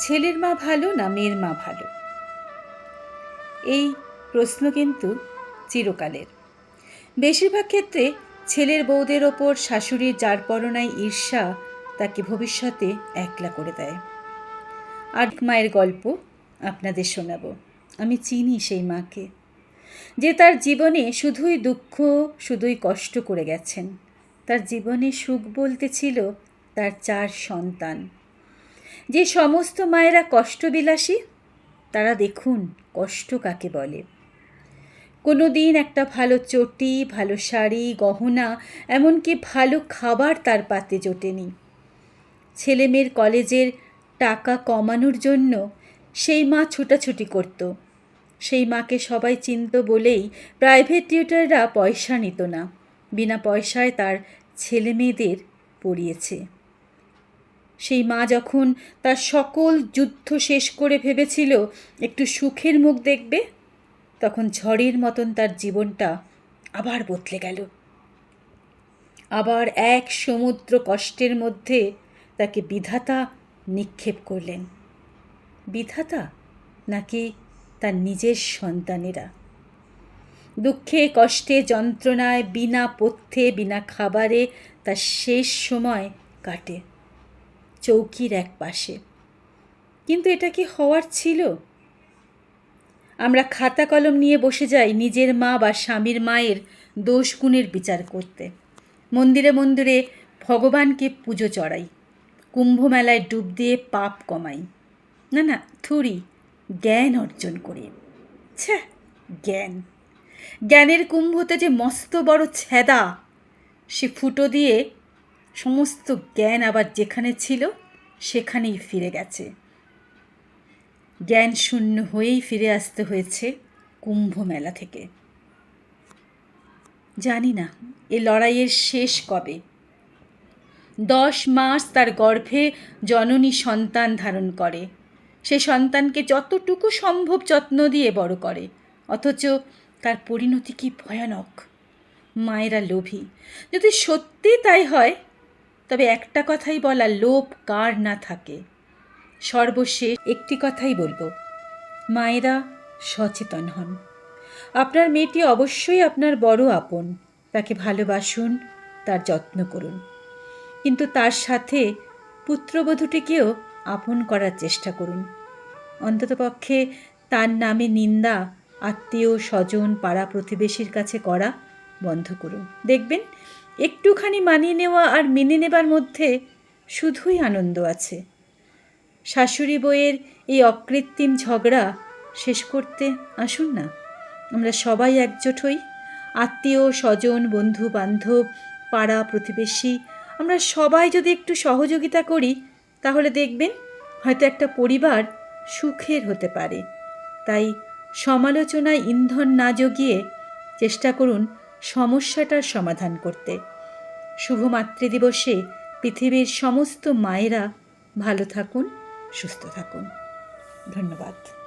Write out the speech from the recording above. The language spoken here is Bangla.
ছেলের মা ভালো না মেয়ের মা ভালো? এই প্রশ্ন কিন্তু চিরকালের। বেশিরভাগ ক্ষেত্রে ছেলের বউদের ওপর শাশুড়ির যার পরনায় ঈর্ষা তাকে ভবিষ্যতে একলা করে দেয়। আর মায়ের গল্প আপনাদের শোনাবো। আমি চিনি সেই মাকে, যে তার জীবনে শুধুই দুঃখ, শুধুই কষ্ট করে গেছেন। তার জীবনে সুখ বলতে ছিল তার চার সন্তান। যে সমস্ত মায়েরা কষ্টবিলাসী তারা দেখুন কষ্ট কাকে বলে। কোনো দিন একটা ভালো চটি, ভালো শাড়ি, গহনা, এমনকি ভালো খাবার তার পাতে জোটেনি। ছেলেমেয়ের কলেজের টাকা কমানোর জন্য সেই মা ছুটাছুটি করত। সেই মাকে সবাই চিনত বলেই প্রাইভেট টিউটাররা পয়সা নিত না, বিনা পয়সায় তার ছেলে মেয়েদের পড়িয়েছে। সেই মা যখন তার সকল যুদ্ধ শেষ করে ভেবেছিল, একটু সুখের মুখ দেখবে, তখন ঝড়ের মতন তার জীবনটা আবার বদলে গেল। আবার এক সমুদ্র কষ্টের মধ্যে তাকে বিধাতা নিক্ষেপ করলেন। বিধাতা নাকি তার নিজের সন্তানেরা? দুঃখে, কষ্টে, যন্ত্রণায়, বিনা পথ্যে, বিনা খাবারে তার শেষ সময় কাটে। চৌকির এক পাশে। কিন্তু এটা কি হওয়ার ছিল? আমরা খাতা কলম নিয়ে বসে যাই নিজের মা বা স্বামীর মায়ের দোষ গুণের বিচার করতে। মন্দিরে মন্দিরে ভগবানকে পুজো চড়াই। কুম্ভ মেলায় ডুব দিয়ে পাপ কমাই। না না, থুরি, জ্ঞান অর্জন করি। ছ্যা জ্ঞান। জ্ঞানের কুম্ভতে যে মস্ত বড় ছেদা, সে ফুটো দিয়ে সমস্ত জ্ঞান আবার যেখানে ছিল, সেখানেই ফিরে গেছে। জ্ঞান শূন্য হয়েই ফিরে আসতে হয়েছে কুম্ভ মেলা থেকে। জানি না, এ লড়াইয়ের শেষ কবে? দশ মাস তার গর্ভে জননী সন্তান ধারণ করে। সে সন্তানকে যতটুকু সম্ভব যত্ন দিয়ে বড় করে, অথচ তার পরিণতি কি ভয়ানক? মায়েরা লোভী। যদি সত্যি তাই হয় তবে একটা কথাই বলা লোভ কার না থাকে। সর্বশেষ একটি কথাই বলব, মায়েরা সচেতন হন। আপনার মেয়েটি অবশ্যই আপনার বড় আপন, তাকে ভালোবাসুন, তার যত্ন করুন। কিন্তু তার সাথে পুত্রবধূটিকেও আপন করার চেষ্টা করুন। অন্ততপক্ষে তার নামে নিন্দা, আত্মীয়, স্বজন, পাড়া প্রতিবেশীর কাছে করা বন্ধ করুন। দেখবেন, একটুখানি মানিয়ে নেওয়া আর মেনে নেবার মধ্যে শুধুই আনন্দ আছে। শাশুড়ি বইয়ের এই অকৃত্রিম ঝগড়া শেষ করতে আসুন না। আমরা সবাই একজোট হই। আত্মীয়, স্বজন, বন্ধু, বান্ধব, পাড়া, প্রতিবেশী, আমরা সবাই যদি একটু সহযোগিতা করি, তাহলে দেখবেন, হয়তো একটা পরিবার সুখের হতে পারে। তাই সমালোচনায় ইন্ধন না জগিয়ে চেষ্টা করুন সমস্যাটার সমাধান করতে। শুভ মাতৃদিবসে পৃথিবীর সমস্ত মায়েরা ভালো থাকুন সুস্থ থাকুন। ধন্যবাদ।